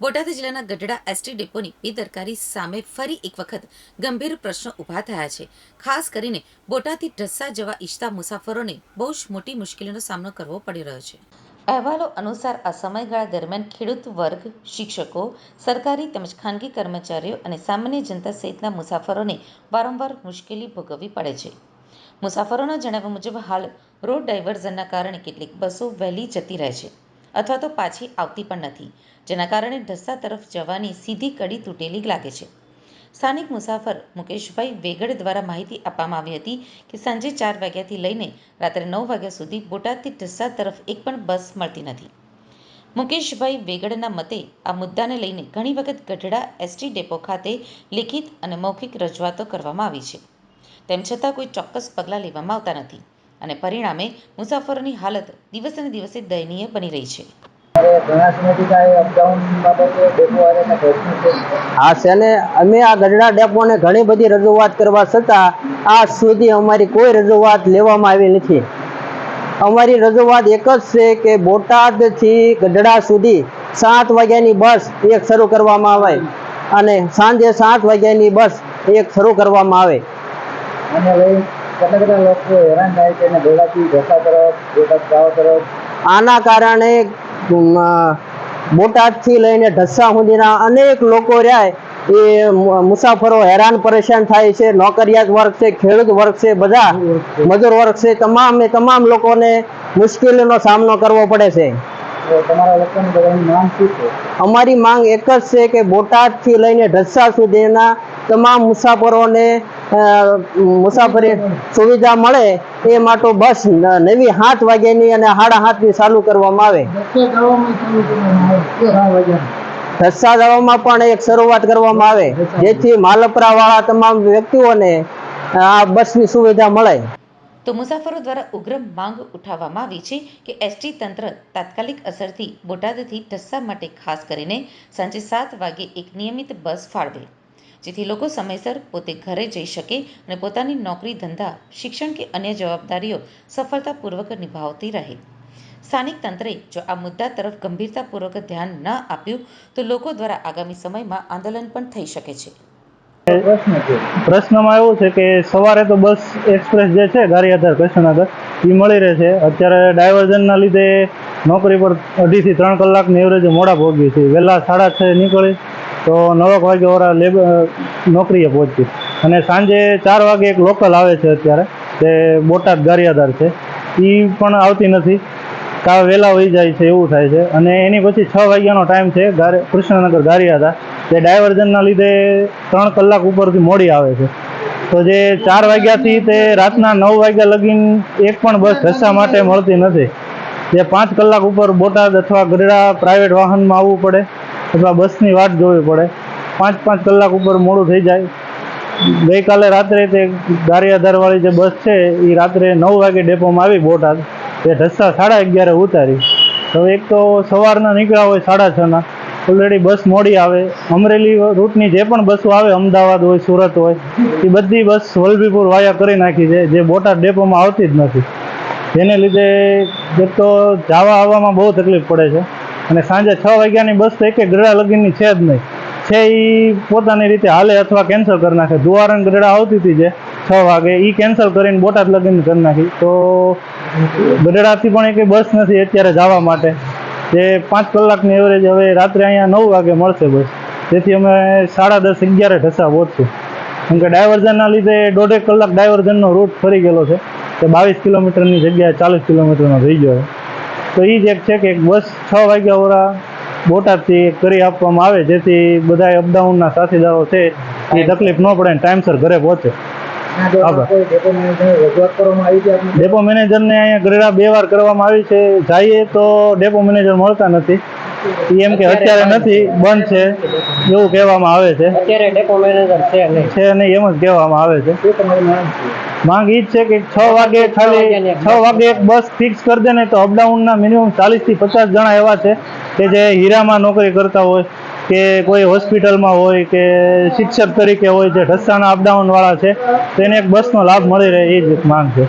બોટાદ જિલ્લાના ગઢડા એસટી ડેપોની બેદરકારી સામે ફરી એક વખત ગંભીર પ્રશ્નો ઊભા થયા છે. ખાસ કરીને બોટાદથી ઢસા જવા ઈચ્છતા મુસાફરોને બહુ જ મોટી મુશ્કેલીનો સામનો કરવો પડી રહ્યો છે. અહેવાલો અનુસાર આ સમયગાળા દરમિયાન ખેડૂત વર્ગ, શિક્ષકો, સરકારી તેમજ ખાનગી કર્મચારીઓ અને સામાન્ય જનતા સહિતના મુસાફરોને વારંવાર મુશ્કેલી ભોગવવી પડે છે. મુસાફરોના જણાવ્યા મુજબ હાલ રોડ ડાયવર્ઝનના કારણે કેટલીક બસો વહેલી જતી રહે છે. અથવા તો પાછી આવતી પણ નથી, જેના કારણે ઢસા તરફ જવાની સીધી કડી તૂટેલી લાગે છે. સ્થાનિક મુસાફર મુકેશભાઈ વેગડ દ્વારા માહિતી આપવામાં આવી હતી કે સાંજે ચાર વાગ્યાથી લઈને રાત્રે નવ વાગ્યા સુધી બોટાદથી ઢસા તરફ એક પણ બસ મળતી નથી. મુકેશભાઈ વેગડના મતે આ મુદ્દાને લઈને ઘણી વખત ગઢડા એસટી ડેપો ખાતે લિખિત અને મૌખિક રજૂઆતો કરવામાં આવી છે. તેમ છતાં કોઈ ચોક્કસ પગલાં લેવામાં આવતા નથી. અને પરિણામે મુસાફરોની હાલત દિવસે ને દિવસે દયનીય બની રહી છે. હા છે ને? અમે આ ગઢડા ડેપોને ઘણી બધી રજૂઆત કરવા છતાં આજ સુધી અમારી કોઈ રજૂઆત લેવામાં આવી નથી. અમારી રજૂઆત એક જ છે કે બોટાદથી ગઢડા સુધી સાત વાગ્યાની બસ એક શરૂ કરવામાં આવે અને સાંજે સાત વાગ્યાની બસ એક શરૂ કરવામાં આવે. અને કેટલા લોકો હેરાન થાય છે અને બોલાથી ઢસા તરફ બોટાદ તરફ. આના કારણે બોટાદથી લઈને ઢસા સુધીના અનેક લોકો રહ્યા એ મુસાફરો હેરાન પરેશાન થાય છે. નોકરિયાત વર્ગ છે ખેડૂત વર્ગ છે બધા મજૂર વર્ગ છે. તમામે તમામ લોકોને મુશ્કેલીનો સામનો કરવો પડે છે? અમારી માંગ એક જ છે કે બોટાદથી લઈને ઢસા સુધીના તમામ મુસાફરોને મુસાફરી સુવિધા મળે એ માટે બસ નવી સાત વાગ્યાની અને સાડા સાતની ચાલુ કરવામાં આવે. ઢસા દવામાં પણ એક શરૂઆત કરવામાં આવે, જેથી માલપરા વાળા તમામ વ્યક્તિઓને આ બસની સુવિધા મળે. તો મુસાફરો દ્વારા ઉગ્ર માંગ ઉઠાવવામાં આવી છે કે એસટી તંત્ર તાત્કાલિક અસરથી બોટાદથી ઢસા માટે ખાસ કરીને સાંજે સાત વાગે એક નિયમિત બસ ફાળવે. જેથી લોકો સમયસર પોતે ઘરે જઈ શકે અને પોતાની નોકરી, ધંધા, શિક્ષણ કે અન્ય જવાબદારીઓ સફળતાપૂર્વક નિભાવતી રહે. સ્થાનિક તંત્રે જો આ મુદ્દા તરફ ગંભીરતાપૂર્વક ધ્યાન ન આપ્યું, તો લોકો દ્વારા આગામી સમયમાં આંદોલન પણ થઈ શકે છે. પ્રશ્નમાં એવું છે કે સવારે તો બસ એક્સપ્રેસ જે છે, ગારિયાધાર, કૃષ્ણનગર એ મળી રહે છે. અત્યારે ડાયવર્ઝનના લીધે નોકરી પર અઢીથી ત્રણ કલાકની એવરેજ મોડા ભોગવી છે. વહેલા સાડા છ નીકળી. તો નવક વાગે ઓરા લેબ નોકરીએ પહોંચી. અને સાંજે ચાર વાગે એક લોકલ આવે છે અત્યારે તે બોટાદ ગારિયાદાર છે. એ પણ આવતી નથી. કાં વહેલા વહી જાય છે, એવું થાય છે. અને એની પછી છ વાગ્યાનો ટાઈમ છે, ગારે, કૃષ્ણનગર ગારિયાદા તે ડાયવર્ઝનના લીધે ત્રણ કલાક ઉપરથી મોડી આવે છે. તો જે ચાર વાગ્યાથી તે રાતના નવ વાગ્યા લગીન એક પણ બસ ઢસા માટે મળતી નથી. જે પાંચ કલાક ઉપર બોટાદ અથવા ગઢડા પ્રાઇવેટ વાહનમાં આવવું પડે. અથવા બસની વાટ જોવી પડે. પાંચ પાંચ કલાક ઉપર મોડું થઈ જાય. ગઈકાલે રાત્રે તે ગારિયાધારવાળી જે બસ છે એ રાત્રે નવ વાગે ડેપોમાં આવી બોટાદ. તે ઢસ્સા સાડા અગિયારે ઉતારી. તો એક તો સવારના નીકળ્યા હોય સાડા છના ઓલરેડી બસ મોડી આવે. અમરેલી રૂટની જે પણ બસો આવે, અમદાવાદ હોય, સુરત હોય એ બધી બસ વલભીપુર વાયા કરી નાખી છે. જે બોટાદ ડેપોમાં આવતી જ નથી. જેને લીધે એક તો જવા આવવામાં બહુ તકલીફ પડે છે. અને સાંજે છ વાગ્યાની બસ તો એક ગરડા લગીનની છે જ નહીં. છે એ પોતાની રીતે હાલે અથવા કેન્સલ કરી નાખે. દુવારણ ગરડા આવતી હતી જે છ વાગે એ કેન્સલ કરીને બોટાદ લગીન કરી નાખી. તો ગઢડાથી પણ એક બસ નથી અત્યારે જવા માટે. જે પાંચ કલાકની એવરેજ હવે રાત્રે અહીંયા નવ વાગે મળશે બસ. જેથી અમે સાડા દસ, અગિયારે ઢસા પહોંચશું કેમ કે ડાયવર્ઝનના લીધે દોઢેક કલાક ડાયવર્ઝનનો રૂટ ફરી ગયેલો છે. તે બાવીસ કિલોમીટરની જગ્યાએ ચાલીસ કિલોમીટરનો થઈ ગયો છે. તો એ જ એક છે કે એક બસ છ વાગ્યા વરા બોટાદથી કરી આપવામાં આવે જેથી બધા અપડાઉનના સાથીદારો છે એ તકલીફ ન પડે ટાઈમસર ઘરે પહોંચે. ડેપો મેનેજરને અહીંયા ગરેડા બે વાર કરવામાં આવી છે. જઈએ તો ડેપો મેનેજર મળતા નથી. એમ કે અત્યારે નથી બંધ છે. એવું કહેવામાં આવે છે. અત્યારે ડેપો મેનેજર છે નહીં. એમ જ કહેવામાં આવે છે? માંગ ઈ જ છે કે છ વાગે ખાલી છ વાગે એક બસ ફિક્સ કરી દે ને તો અપડાઉનના મિનિમમ ચાલીસથી પચાસ જણા એવા છે કે જે હીરામાં નોકરી કરતા હોય કે કોઈ હોસ્પિટલમાં હોય કે શિક્ષક તરીકે હોય જે ઢસાના અપડાઉન વાળા છે તો એને એક બસનો લાભ મળી રહે એ જ માંગ છે.